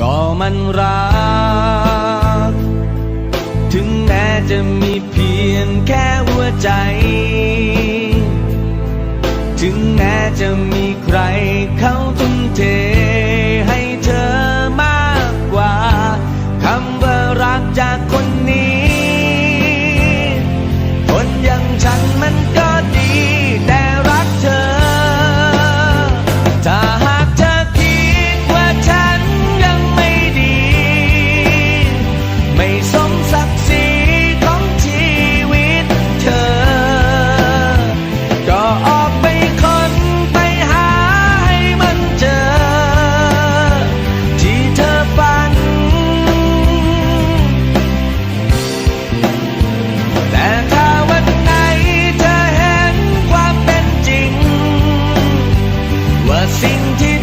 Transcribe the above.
ก็มันรัก ถึงแม้จะมีเพียงแค่หัวใจ ถึงแม้จะมีใครเขาทุ่มเท sentir.